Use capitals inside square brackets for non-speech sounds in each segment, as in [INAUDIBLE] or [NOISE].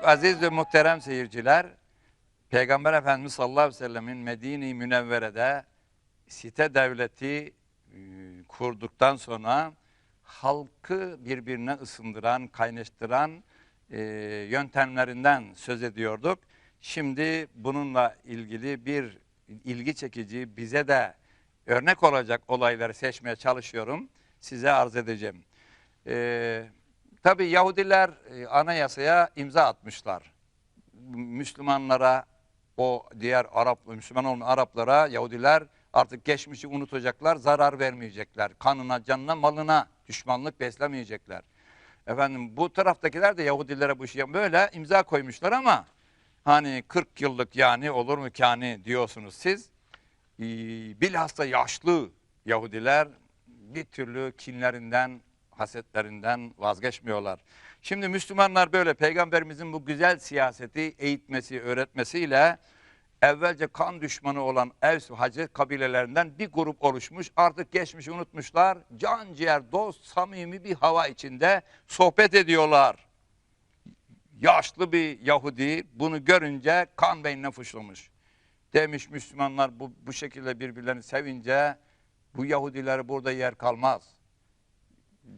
Çok aziz ve muhterem seyirciler, Peygamber Efendimiz sallallahu aleyhi ve sellemin Medine-i Münevvere'de site devleti e, kurduktan sonra halkı birbirine ısındıran, kaynaştıran e, yöntemlerinden söz ediyorduk. Şimdi bununla ilgili bir ilgi çekici, bize de örnek olacak olayları seçmeye çalışıyorum. Size arz edeceğim. Ee, tabii Yahudiler e, anayasaya imza atmışlar. Müslümanlara, o diğer Arap, Müslüman olmayan Araplara Yahudiler artık geçmişi unutacaklar, zarar vermeyecekler. Kanına, canına, malına düşmanlık beslemeyecekler. Efendim bu taraftakiler de Yahudilere bu işi böyle imza koymuşlar ama hani 40 yıllık yani olur mu kani diyorsunuz siz. Bilhassa yaşlı Yahudiler bir türlü kinlerinden, hasetlerinden vazgeçmiyorlar. Şimdi Müslümanlar böyle peygamberimizin bu güzel siyaseti eğitmesi, öğretmesiyle evvelce kan düşmanı olan Evs ve kabilelerinden bir grup oluşmuş. Artık geçmişi unutmuşlar. Can ciğer, dost, samimi bir hava içinde sohbet ediyorlar. Yaşlı bir Yahudi bunu görünce kan beynine fışlamış. Demiş Müslümanlar bu, bu şekilde birbirlerini sevince bu Yahudilere burada yer kalmaz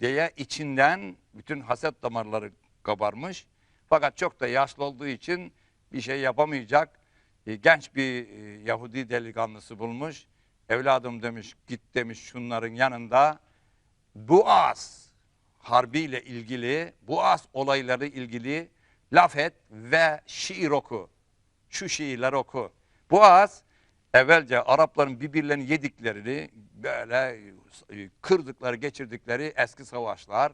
diye içinden bütün haset damarları kabarmış. Fakat çok da yaşlı olduğu için bir şey yapamayacak. E, genç bir e, Yahudi delikanlısı bulmuş. Evladım demiş git demiş şunların yanında Buas harbiyle ilgili, Buas olayları ilgili laf et ve şiir oku. Şu şiirler oku. Buas evvelce Arapların birbirlerini yediklerini böyle e, kırdıkları geçirdikleri eski savaşlar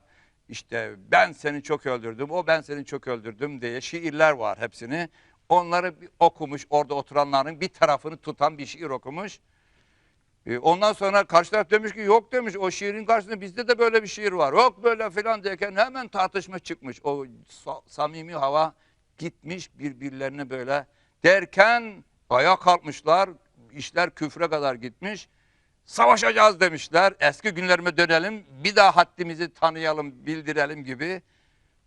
işte ben seni çok öldürdüm o ben seni çok öldürdüm diye şiirler var hepsini. Onları okumuş orada oturanların bir tarafını tutan bir şiir okumuş. E, ondan sonra karşı taraf demiş ki yok demiş o şiirin karşısında bizde de böyle bir şiir var yok böyle filan derken hemen tartışma çıkmış. O sa- samimi hava gitmiş birbirlerine böyle derken ayağa kalkmışlar işler küfre kadar gitmiş savaşacağız demişler. Eski günlerime dönelim, bir daha haddimizi tanıyalım, bildirelim gibi.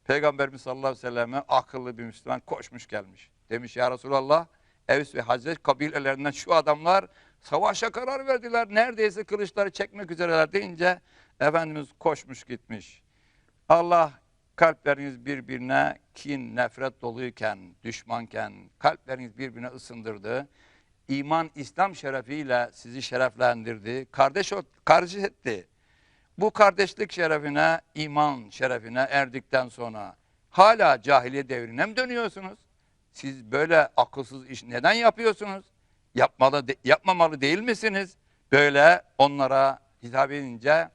Peygamberimiz sallallahu aleyhi ve selleme akıllı bir Müslüman koşmuş gelmiş. Demiş ya Resulallah, Evs ve Hazret kabilelerinden şu adamlar savaşa karar verdiler. Neredeyse kılıçları çekmek üzereler deyince Efendimiz koşmuş gitmiş. Allah kalpleriniz birbirine kin, nefret doluyken, düşmanken kalpleriniz birbirine ısındırdı iman, İslam şerefiyle sizi şereflendirdi. Kardeş, kardeş etti. Bu kardeşlik şerefine, iman şerefine erdikten sonra hala cahiliye devrine mi dönüyorsunuz? Siz böyle akılsız iş neden yapıyorsunuz? Yapmalı, yapmamalı değil misiniz? Böyle onlara hitap edince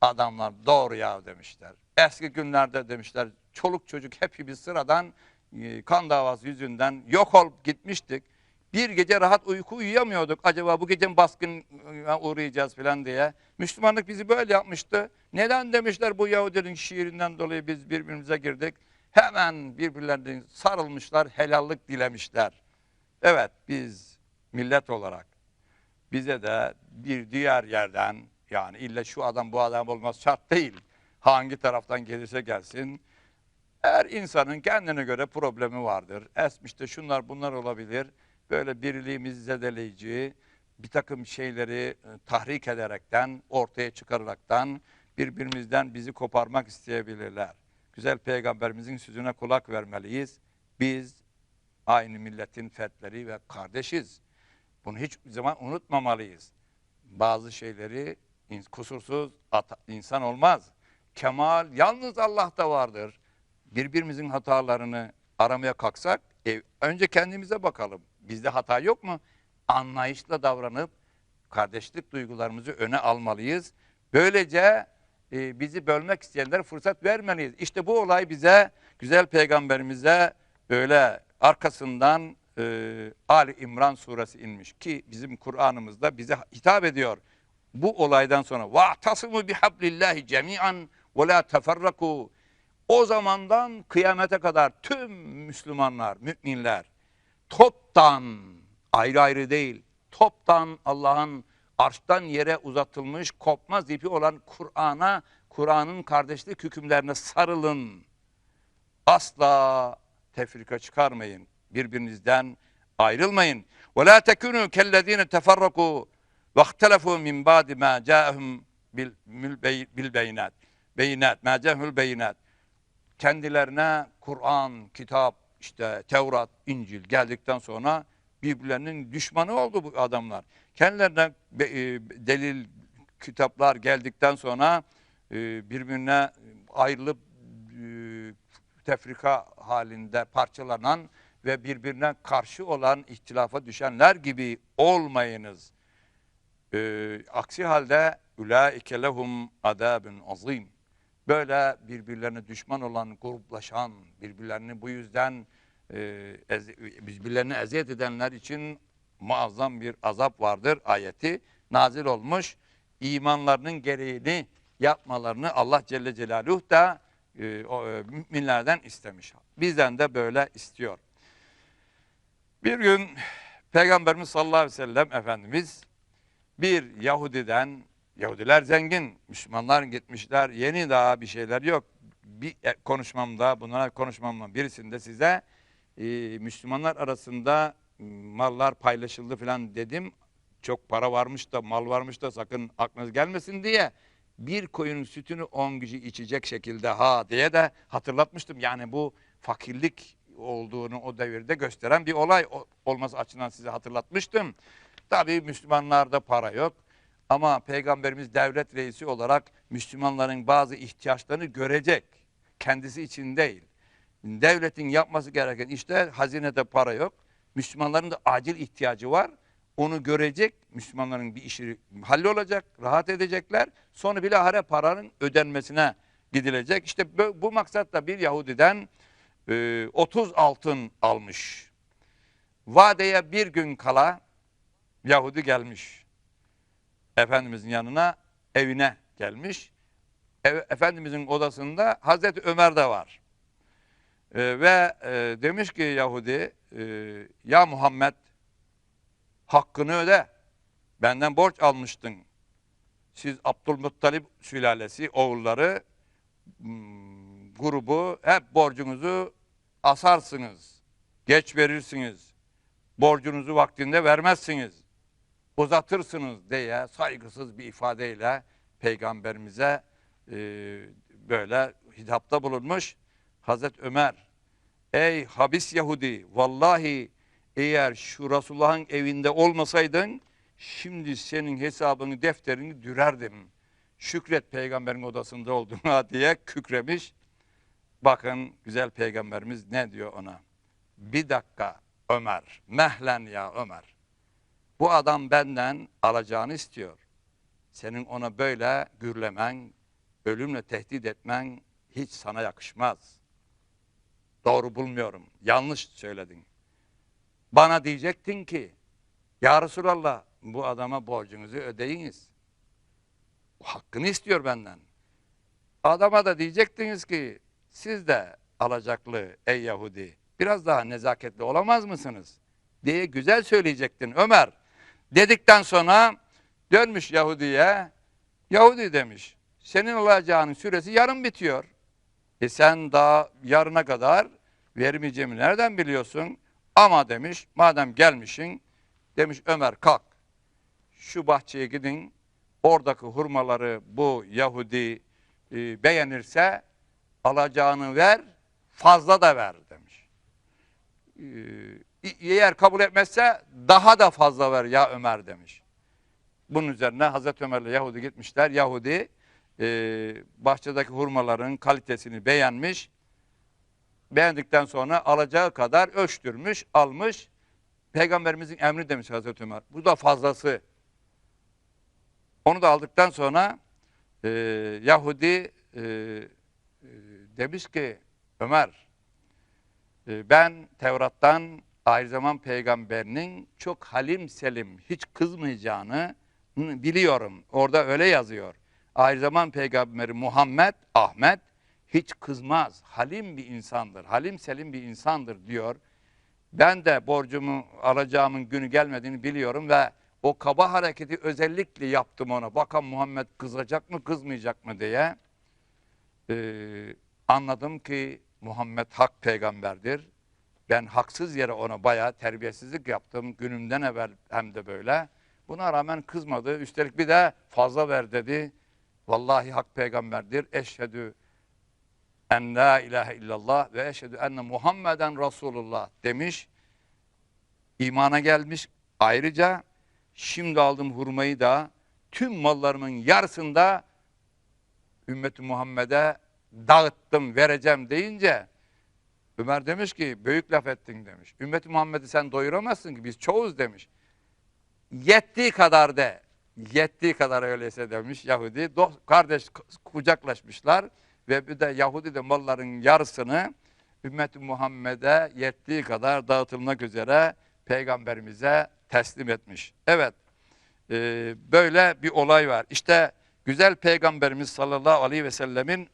adamlar doğru ya demişler. Eski günlerde demişler çoluk çocuk hepimiz sıradan e, kan davası yüzünden yok olup gitmiştik. Bir gece rahat uyku uyuyamıyorduk. Acaba bu gece baskın e, uğrayacağız falan diye. Müslümanlık bizi böyle yapmıştı. Neden demişler bu Yahudinin şiirinden dolayı biz birbirimize girdik. Hemen birbirlerine sarılmışlar, helallik dilemişler. Evet biz millet olarak bize de bir diğer yerden yani illa şu adam bu adam olmaz şart değil. Hangi taraftan gelirse gelsin. Her insanın kendine göre problemi vardır. Esmişte şunlar bunlar olabilir. Böyle birliğimizi zedeleyici bir takım şeyleri e, tahrik ederekten, ortaya çıkararaktan birbirimizden bizi koparmak isteyebilirler. Güzel peygamberimizin sözüne kulak vermeliyiz. Biz aynı milletin fertleri ve kardeşiz. Bunu hiç zaman unutmamalıyız. Bazı şeyleri kusursuz insan olmaz. Kemal yalnız Allah'ta vardır. Birbirimizin hatalarını aramaya kalksak önce kendimize bakalım. Bizde hata yok mu? Anlayışla davranıp kardeşlik duygularımızı öne almalıyız. Böylece e, bizi bölmek isteyenlere fırsat vermeliyiz. İşte bu olay bize güzel peygamberimize böyle arkasından e, Ali İmran suresi inmiş ki bizim Kur'an'ımızda bize hitap ediyor. Bu olaydan sonra vahtasimu bihablillahi cemian ve la teferraku o zamandan kıyamete kadar tüm Müslümanlar, müminler top toptan ayrı ayrı değil, toptan Allah'ın arştan yere uzatılmış kopmaz ipi olan Kur'an'a, Kur'an'ın kardeşlik hükümlerine sarılın. Asla tefrika çıkarmayın. Birbirinizden ayrılmayın. Ve la tekunu kellezine teferraku ve ihtelefu min ba'di ma ca'ahum bil, beyinat. Beyinat, ma ca'ahumul beyinat. Kendilerine Kur'an, kitap, işte Tevrat, İncil geldikten sonra birbirlerinin düşmanı oldu bu adamlar. Kendilerine e, delil, kitaplar geldikten sonra e, birbirine ayrılıp e, tefrika halinde parçalanan ve birbirine karşı olan ihtilafa düşenler gibi olmayınız. Aksi halde ulaike lehum adabun azim. Böyle birbirlerine düşman olan, gruplaşan, birbirlerini bu yüzden e, birbirlerine eziyet edenler için muazzam bir azap vardır ayeti nazil olmuş. İmanlarının gereğini yapmalarını Allah Celle Celaluhu da e, o, e, müminlerden istemiş. Bizden de böyle istiyor. Bir gün Peygamberimiz sallallahu aleyhi ve sellem Efendimiz bir Yahudiden, Yahudiler zengin, Müslümanlar gitmişler, yeni daha bir şeyler yok. Bir e, konuşmamda, bunlara konuşmamın birisinde size e, Müslümanlar arasında m, mallar paylaşıldı falan dedim. Çok para varmış da, mal varmış da sakın aklınız gelmesin diye bir koyunun sütünü on kişi içecek şekilde ha diye de hatırlatmıştım. Yani bu fakirlik olduğunu o devirde gösteren bir olay olması açısından size hatırlatmıştım. Tabii Müslümanlarda para yok. Ama Peygamberimiz devlet reisi olarak Müslümanların bazı ihtiyaçlarını görecek. Kendisi için değil. Devletin yapması gereken işte hazinede para yok. Müslümanların da acil ihtiyacı var. Onu görecek. Müslümanların bir işi hallolacak. Rahat edecekler. Sonra bilahare paranın ödenmesine gidilecek. İşte bu, maksatla bir Yahudiden e, 30 altın almış. Vadeye bir gün kala Yahudi gelmiş. Efendimizin yanına evine gelmiş. Ev- Efendimizin odasında Hazreti Ömer de var. Ee, ve e, demiş ki Yahudi, e, ya Muhammed hakkını öde. Benden borç almıştın. Siz Abdülmuttalip sülalesi, oğulları, hmm, grubu hep borcunuzu asarsınız. Geç verirsiniz. Borcunuzu vaktinde vermezsiniz uzatırsınız diye saygısız bir ifadeyle peygamberimize e, böyle hitapta bulunmuş. Hazreti Ömer, ey habis Yahudi, vallahi eğer şu Resulullah'ın evinde olmasaydın, şimdi senin hesabını, defterini dürerdim. Şükret peygamberin odasında olduğuna [LAUGHS] diye kükremiş. Bakın güzel peygamberimiz ne diyor ona? Bir dakika Ömer, mehlen ya Ömer. Bu adam benden alacağını istiyor. Senin ona böyle gürlemen, ölümle tehdit etmen hiç sana yakışmaz. Doğru bulmuyorum. Yanlış söyledin. Bana diyecektin ki, Ya Resulallah bu adama borcunuzu ödeyiniz. O hakkını istiyor benden. Adama da diyecektiniz ki, siz de alacaklı ey Yahudi, biraz daha nezaketli olamaz mısınız? diye güzel söyleyecektin Ömer. Dedikten sonra dönmüş Yahudi'ye, Yahudi demiş, senin alacağının süresi yarın bitiyor. E sen daha yarına kadar vermeyeceğimi nereden biliyorsun? Ama demiş, madem gelmişsin, demiş Ömer kalk, şu bahçeye gidin, oradaki hurmaları bu Yahudi e, beğenirse alacağını ver, fazla da ver demiş. Ee, eğer kabul etmezse daha da fazla ver ya Ömer demiş. Bunun üzerine Hazreti Ömer'le Yahudi gitmişler. Yahudi e, bahçedeki hurmaların kalitesini beğenmiş. Beğendikten sonra alacağı kadar ölçtürmüş, almış. Peygamberimizin emri demiş Hazreti Ömer. Bu da fazlası. Onu da aldıktan sonra e, Yahudi e, e, demiş ki Ömer e, ben Tevrat'tan aynı zaman peygamberinin çok halim selim, hiç kızmayacağını biliyorum. Orada öyle yazıyor. Aynı zaman peygamberi Muhammed, Ahmet hiç kızmaz. Halim bir insandır. Halim selim bir insandır diyor. Ben de borcumu alacağımın günü gelmediğini biliyorum ve o kaba hareketi özellikle yaptım ona. Bakalım Muhammed kızacak mı kızmayacak mı diye. Ee, anladım ki Muhammed hak peygamberdir. Ben haksız yere ona bayağı terbiyesizlik yaptım. Günümden evvel hem de böyle. Buna rağmen kızmadı. Üstelik bir de fazla ver dedi. Vallahi hak peygamberdir. Eşhedü en la ilahe illallah ve eşhedü enne Muhammeden Resulullah demiş. İmana gelmiş. Ayrıca şimdi aldım hurmayı da tüm mallarımın yarısında ümmeti Muhammed'e dağıttım vereceğim deyince Ömer demiş ki büyük laf ettin demiş. Ümmeti Muhammed'i sen doyuramazsın ki biz çoğuz demiş. Yettiği kadar de. Yettiği kadar öyleyse demiş Yahudi. Do- kardeş kucaklaşmışlar ve bir de Yahudi de malların yarısını ümmeti Muhammed'e yettiği kadar dağıtılmak üzere peygamberimize teslim etmiş. Evet e, böyle bir olay var. İşte güzel peygamberimiz sallallahu aleyhi ve sellemin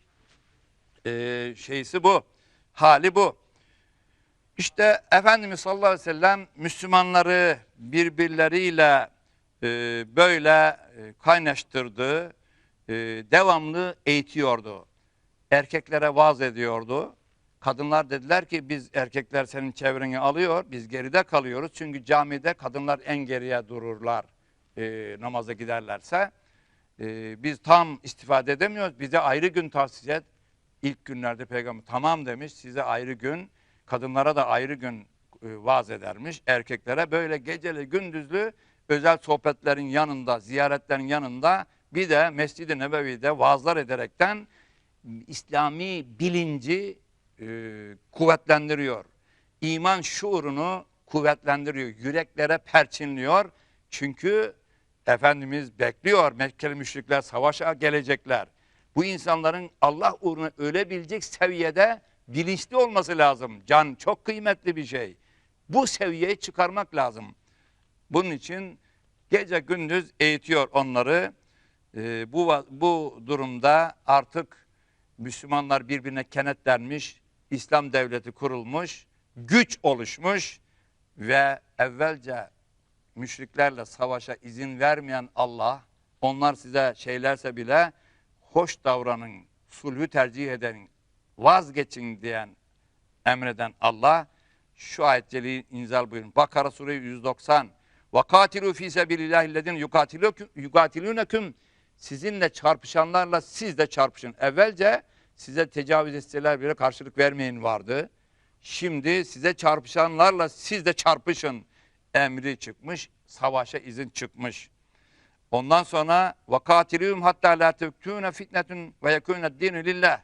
e, şeysi bu. Hali bu. İşte Efendimiz sallallahu aleyhi ve sellem Müslümanları birbirleriyle e, böyle e, kaynaştırdı, e, devamlı eğitiyordu. Erkeklere vaaz ediyordu. Kadınlar dediler ki biz erkekler senin çevreni alıyor, biz geride kalıyoruz. Çünkü camide kadınlar en geriye dururlar e, namaza giderlerse. E, biz tam istifade edemiyoruz, bize ayrı gün tavsiye et. İlk günlerde peygamber tamam demiş size ayrı gün, kadınlara da ayrı gün e, vaaz edermiş. Erkeklere böyle geceli gündüzlü özel sohbetlerin yanında, ziyaretlerin yanında bir de Mescid-i Nebevi'de vaazlar ederekten İslami bilinci e, kuvvetlendiriyor. İman şuurunu kuvvetlendiriyor. Yüreklere perçinliyor. Çünkü Efendimiz bekliyor. Mekkeli müşrikler savaşa gelecekler. Bu insanların Allah uğruna ölebilecek seviyede bilinçli olması lazım. Can çok kıymetli bir şey. Bu seviyeye çıkarmak lazım. Bunun için gece gündüz eğitiyor onları. Ee, bu bu durumda artık Müslümanlar birbirine kenetlenmiş, İslam devleti kurulmuş, güç oluşmuş ve evvelce müşriklerle savaşa izin vermeyen Allah, onlar size şeylerse bile hoş davranın, sulhü tercih edenin, vazgeçin diyen, emreden Allah şu ayetleri inzal buyurun. Bakara suresi 190. Ve katilu fi sebilillahillezine yukatilunekum sizinle çarpışanlarla siz de çarpışın. Evvelce size tecavüz etseler bile karşılık vermeyin vardı. Şimdi size çarpışanlarla siz de çarpışın emri çıkmış, savaşa izin çıkmış. Ondan sonra vakatilühüm hatta la tevkûne fitnetun ve yekûne dinu lillah.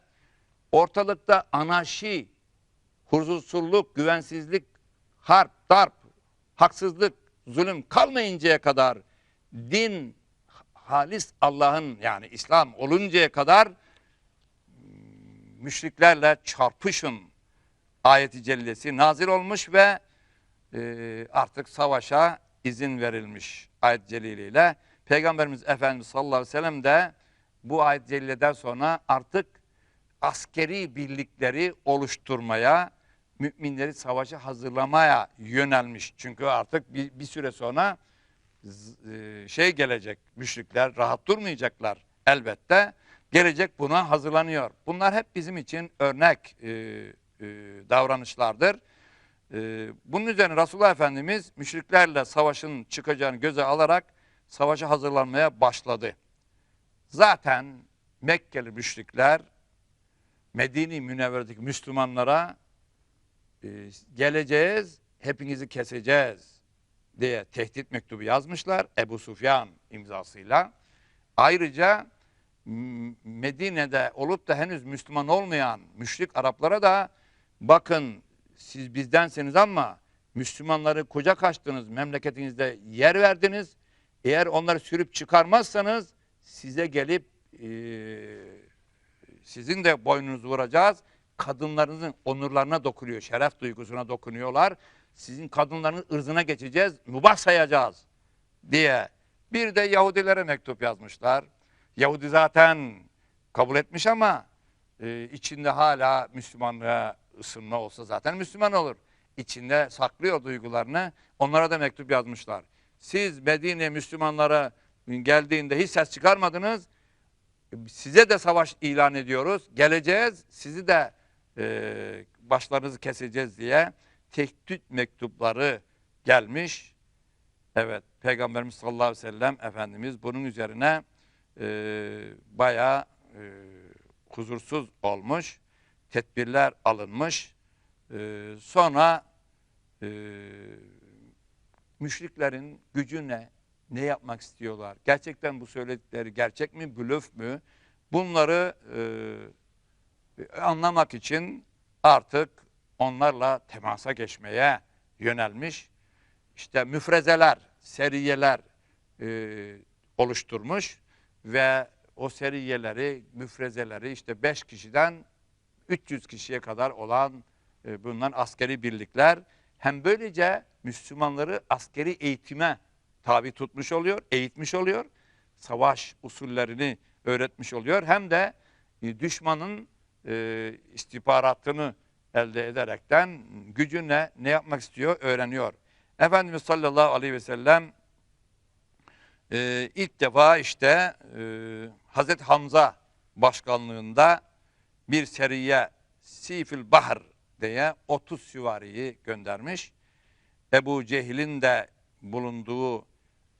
Ortalıkta anarşi, huzursuzluk, güvensizlik, harp, darp, haksızlık, zulüm kalmayıncaya kadar din halis Allah'ın yani İslam oluncaya kadar müşriklerle çarpışın ayeti cellesi nazil olmuş ve e, artık savaşa izin verilmiş ayet celiliyle. Peygamberimiz Efendimiz sallallahu aleyhi ve sellem de bu ayet celileden sonra artık askeri birlikleri oluşturmaya, müminleri savaşa hazırlamaya yönelmiş. Çünkü artık bir, bir süre sonra e, şey gelecek, müşrikler rahat durmayacaklar elbette. Gelecek buna hazırlanıyor. Bunlar hep bizim için örnek e, e, davranışlardır. E, bunun üzerine Resulullah Efendimiz müşriklerle savaşın çıkacağını göze alarak savaşa hazırlanmaya başladı. Zaten Mekkeli müşrikler Medine-i Münevvere'deki Müslümanlara e, geleceğiz, hepinizi keseceğiz diye tehdit mektubu yazmışlar Ebu Sufyan imzasıyla. Ayrıca Medine'de olup da henüz Müslüman olmayan müşrik Araplara da bakın siz bizdensiniz ama Müslümanları kucak açtınız, memleketinizde yer verdiniz. Eğer onları sürüp çıkarmazsanız size gelip eee, sizin de boynunuzu vuracağız. Kadınlarınızın onurlarına dokunuyor, şeref duygusuna dokunuyorlar. Sizin kadınların ırzına geçeceğiz, mübah sayacağız diye. Bir de Yahudilere mektup yazmışlar. Yahudi zaten kabul etmiş ama e, içinde hala Müslümanlığa ısınma olsa zaten Müslüman olur. İçinde saklıyor duygularını. Onlara da mektup yazmışlar. Siz Medine Müslümanlara geldiğinde hiç ses çıkarmadınız. Size de savaş ilan ediyoruz. Geleceğiz. Sizi de e, başlarınızı keseceğiz diye tehdit mektupları gelmiş. Evet, Peygamberimiz sallallahu aleyhi ve sellem Efendimiz bunun üzerine e, bayağı e, huzursuz olmuş. Tedbirler alınmış. E, sonra e, müşriklerin gücü ne? Ne yapmak istiyorlar? Gerçekten bu söyledikleri gerçek mi, blöf mü? Bunları e, anlamak için artık onlarla temasa geçmeye yönelmiş. İşte müfrezeler, seriyeler e, oluşturmuş ve o seriyeleri, müfrezeleri işte 5 kişiden 300 kişiye kadar olan e, bundan askeri birlikler hem böylece Müslümanları askeri eğitime tabi tutmuş oluyor, eğitmiş oluyor. Savaş usullerini öğretmiş oluyor. Hem de e, düşmanın e, istihbaratını elde ederekten gücüne ne yapmak istiyor öğreniyor. Efendimiz sallallahu aleyhi ve sellem e, ilk defa işte e, Hazreti Hamza başkanlığında bir seriye Sifil Bahr diye 30 süvariyi göndermiş. Ebu Cehil'in de bulunduğu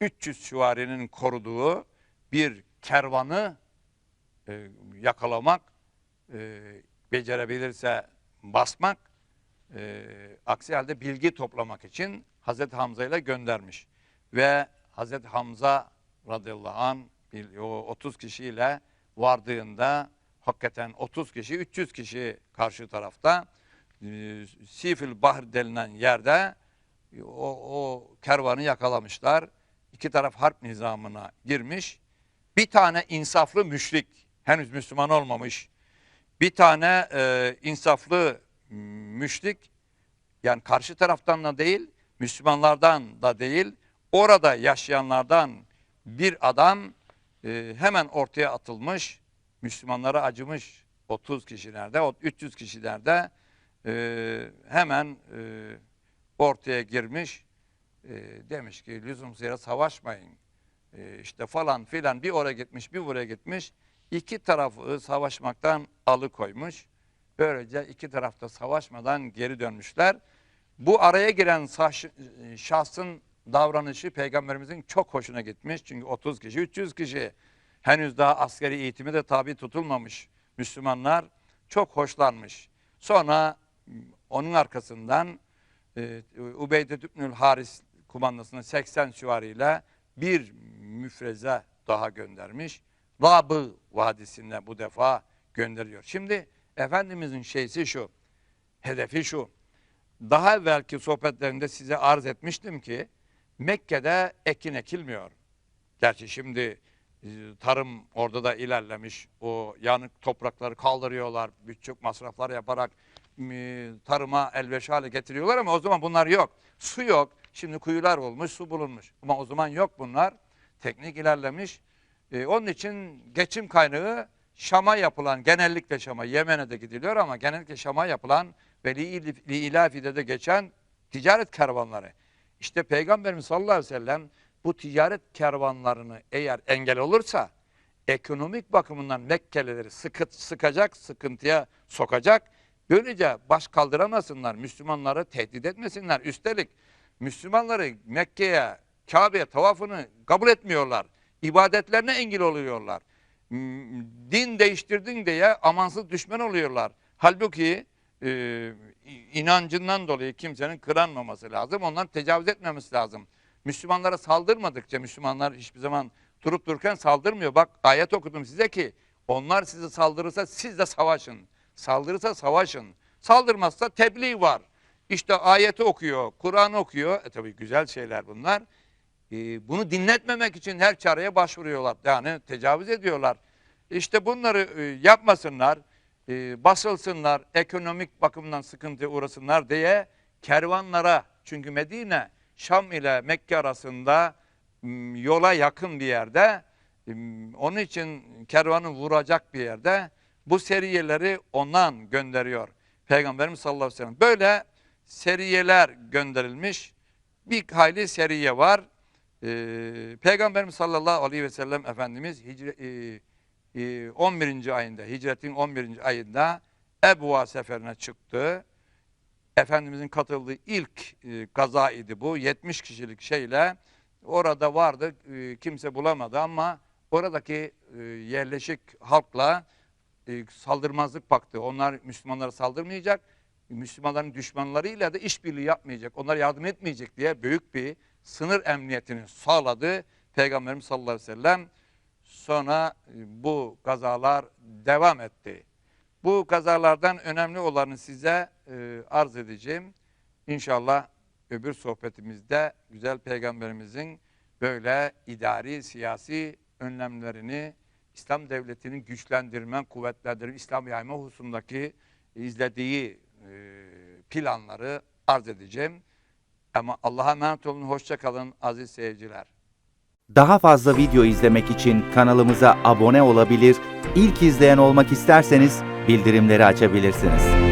300 süvarinin koruduğu bir kervanı e, yakalamak, e, becerebilirse basmak, e, aksi halde bilgi toplamak için Hazreti Hamza ile göndermiş. Ve Hazreti Hamza radıyallahu an o 30 kişiyle vardığında hakikaten 30 kişi 300 kişi karşı tarafta e, Sifil Bahr denilen yerde o, o kervanı yakalamışlar. İki taraf harp nizamına girmiş. Bir tane insaflı müşrik henüz Müslüman olmamış. Bir tane e, insaflı müşrik yani karşı taraftan da değil Müslümanlardan da değil orada yaşayanlardan bir adam e, hemen ortaya atılmış Müslümanlara acımış 30 kişilerde 300 kişilerde e, hemen e, ortaya girmiş e, demiş ki lüzumsuz yere savaşmayın. E, işte falan filan bir oraya gitmiş bir buraya gitmiş. İki tarafı savaşmaktan alıkoymuş. Böylece iki tarafta savaşmadan geri dönmüşler. Bu araya giren şahsın davranışı peygamberimizin çok hoşuna gitmiş. Çünkü 30 kişi, 300 kişi. Henüz daha askeri eğitimi de tabi tutulmamış Müslümanlar. Çok hoşlanmış. Sonra onun arkasından e, Haris kumandasının 80 süvariyle bir müfreze daha göndermiş. Rabı Vadisi'ne bu defa gönderiyor. Şimdi Efendimizin şeysi şu, hedefi şu daha evvelki sohbetlerinde size arz etmiştim ki Mekke'de ekin ekilmiyor. Gerçi şimdi e, tarım orada da ilerlemiş. O yanık toprakları kaldırıyorlar. Birçok masraflar yaparak tarıma elverişli hale getiriyorlar ama o zaman bunlar yok. Su yok. Şimdi kuyular olmuş, su bulunmuş. Ama o zaman yok bunlar. Teknik ilerlemiş. Ee, onun için geçim kaynağı Şam'a yapılan, genellikle Şam'a, Yemen'e de gidiliyor ama genellikle Şam'a yapılan ve li ilafide de geçen ticaret kervanları. İşte Peygamberimiz sallallahu aleyhi ve sellem bu ticaret kervanlarını eğer engel olursa ekonomik bakımından Mekkelileri sıkı, sıkacak, sıkıntıya sokacak. Böylece baş kaldıramasınlar, Müslümanları tehdit etmesinler. Üstelik Müslümanları Mekke'ye, Kabe'ye tavafını kabul etmiyorlar. İbadetlerine engel oluyorlar. Din değiştirdin diye amansız düşman oluyorlar. Halbuki e, inancından dolayı kimsenin kıranmaması lazım. Ondan tecavüz etmemesi lazım. Müslümanlara saldırmadıkça Müslümanlar hiçbir zaman durup dururken saldırmıyor. Bak ayet okudum size ki onlar sizi saldırırsa siz de savaşın. Saldırırsa savaşın. Saldırmazsa tebliğ var. İşte ayeti okuyor, Kur'an okuyor. E tabii güzel şeyler bunlar. E, bunu dinletmemek için her çareye başvuruyorlar. Yani tecavüz ediyorlar. İşte bunları e, yapmasınlar e, basılsınlar, ekonomik bakımdan sıkıntı uğrasınlar diye kervanlara, çünkü Medine Şam ile Mekke arasında yola yakın bir yerde, onun için kervanı vuracak bir yerde bu seriyeleri ondan gönderiyor. Peygamberimiz sallallahu aleyhi ve sellem. Böyle seriyeler gönderilmiş. Bir hayli seriye var. Ee, Peygamberimiz sallallahu aleyhi ve sellem Efendimiz hicre, e, 11. Ee, ayında, hicretin 11. ayında Ebuva seferine çıktı. Efendimizin katıldığı ilk e, gaza idi bu. 70 kişilik şeyle orada vardı. e, kimse bulamadı ama oradaki e, yerleşik halkla e, saldırmazlık paktı. Onlar Müslümanlara saldırmayacak. Müslümanların düşmanlarıyla da işbirliği yapmayacak. Onlara yardım etmeyecek diye büyük bir sınır emniyetini sağladı Peygamberimiz sallallahu aleyhi ve sellem. Sonra e, bu gazalar devam etti. Bu gazalardan önemli olanı size e, arz edeceğim. İnşallah öbür sohbetimizde güzel peygamberimizin böyle idari, siyasi önlemlerini İslam devletini güçlendirme, kuvvetlendirme, İslam yayma hususundaki izlediği e, planları arz edeceğim. Ama Allah'a emanet olun, hoşça kalın aziz seyirciler. Daha fazla video izlemek için kanalımıza abone olabilir, ilk izleyen olmak isterseniz bildirimleri açabilirsiniz.